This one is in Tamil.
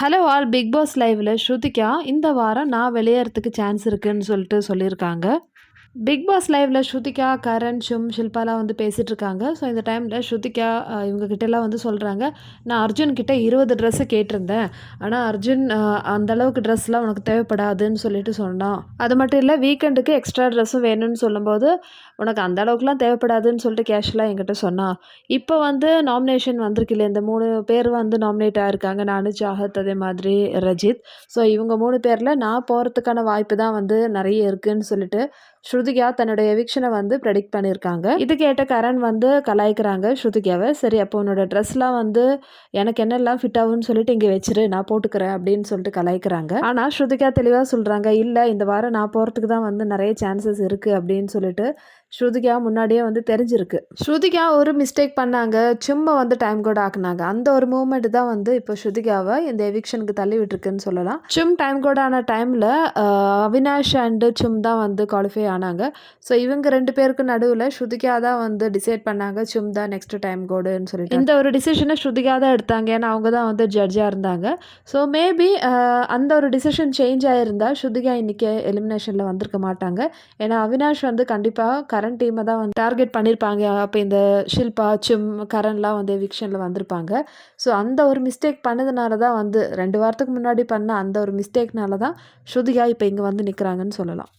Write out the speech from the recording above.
ஹலோ ஆல் பிக் பாஸ் லைவில் ஸ்ருதிகா இந்த வாரம் நான் விளையாடுறதுக்கு சான்ஸ் இருக்குன்னு சொல்லிட்டு சொல்லியிருக்காங்க. பிக் பாஸ் லைவ்ல ஸ்ருதிகா கரண் ஷும் ஷில்பாலாம் வந்து பேசிகிட்டு இருக்காங்க ஸோ இந்த டைமில் ஸ்ருதிகா அஹ், இவங்க கிட்டலாம் வந்து சொல்கிறாங்க நான் அர்ஜுன் கிட்ட இருபது ட்ரெஸ்ஸு கேட்டிருந்தேன். ஆனால் அர்ஜுன் அந்த அளவுக்கு ட்ரெஸ்லாம் உனக்கு தேவைப்படாதுன்னு சொல்லிட்டு சொன்னான். அது மட்டும் இல்லை வீக்கெண்டுக்கு எக்ஸ்ட்ரா ட்ரெஸ்ஸும் வேணும்னு சொல்லும்போது உனக்கு அந்த அளவுக்குலாம் தேவைப்படாதுன்னு சொல்லிட்டு கேஷுவலாக என்கிட்ட சொன்னான். இப்போ வந்து நாமினேஷன் வந்திருக்குல்ல இந்த மூணு பேர் வந்து நாமினேட் ஆயிருக்காங்க. நானு ஜாகத் அதே மாதிரி ரஜித். ஸோ இவங்க மூணு பேரில் நான் போகிறதுக்கான வாய்ப்பு தான் வந்து நிறைய இருக்குன்னு சொல்லிட்டு ஸ்ருதிகா தன்னோட எவிக்ஷனை வந்து ப்ரெடிக்ட் பண்ணியிருக்காங்க இது கேட்ட கரண் வந்து கலாய்க்கிறாங்க ஸ்ருதிகாவை. சரி அப்போ உன்னோட ட்ரெஸ்லாம் வந்து எனக்கு என்னெல்லாம் ஃபிட் ஆகும்னு சொல்லிட்டு இங்கே வச்சிரு நான் போட்டுக்கிறேன் அப்படின்னு சொல்லிட்டு கலாய்க்கிறாங்க. ஆனால் ஸ்ருதிகா தெளிவாக சொல்கிறாங்க இல்லை இந்த வாரம் நான் போகிறதுக்கு தான் வந்து நிறைய சான்சஸ் இருக்குது அப்படின்னு சொல்லிட்டு ஸ்ருதிகா முன்னாடியே வந்து தெரிஞ்சிருக்கு. ஸ்ருதிகா ஒரு மிஸ்டேக் பண்ணாங்க சும்மா வந்து டைம் கூட ஆக்குனாங்க. அந்த ஒரு மூமெண்ட் தான் வந்து இப்போ ஸ்ருதிகாவை இந்த எவிக்ஷனுக்கு தள்ளி விட்டுருக்குன்னு சொல்லலாம். சும் டைம் கோட் ஆன டைமில் அவினாஷ் அண்டு சும் தான் வந்து குவாலிஃபை ஆனாங்க. ஸோ இவங்க ரெண்டு பேருக்கு நடுவில் ஸ்ருதிகா தான் வந்து டிசைட் பண்ணாங்க சும் தான் நெக்ஸ்ட் டைம் கோடுன்னு சொல்லிட்டு. இந்த ஒரு டிசிஷனை ஸ்ருதிகா தான் எடுத்தாங்க ஏன்னா அவங்க தான் வந்து ஜட்ஜாக இருந்தாங்க. ஸோ மேபி அந்த ஒரு டிசிஷன் சேஞ்ச் ஆகிருந்தா ஸ்ருதிகா இன்னைக்கு எலிமினேஷனில் வந்திருக்க மாட்டாங்க. ஏன்னா அவினாஷ் வந்து கண்டிப்பாக கரண்ட் டீமை தான் வந்து டார்கெட் பண்ணியிருப்பாங்க அப்போ இந்த ஷில்பா சும் கரண்லாம் வந்து எவிக்ஷனில் வந்திருப்பாங்க. ஸோ அந்த ஒரு மிஸ்டேக் பண்ணதுனால தான் வந்து ரெண்டு வாரத்துக்கு முன்னாடி பண்ண அந்த ஒரு மிஸ்டேக்னால தான் ஸ்ருதிகா இப்போ இங்கே வந்து நிற்கிறாங்கன்னு சொல்லலாம்.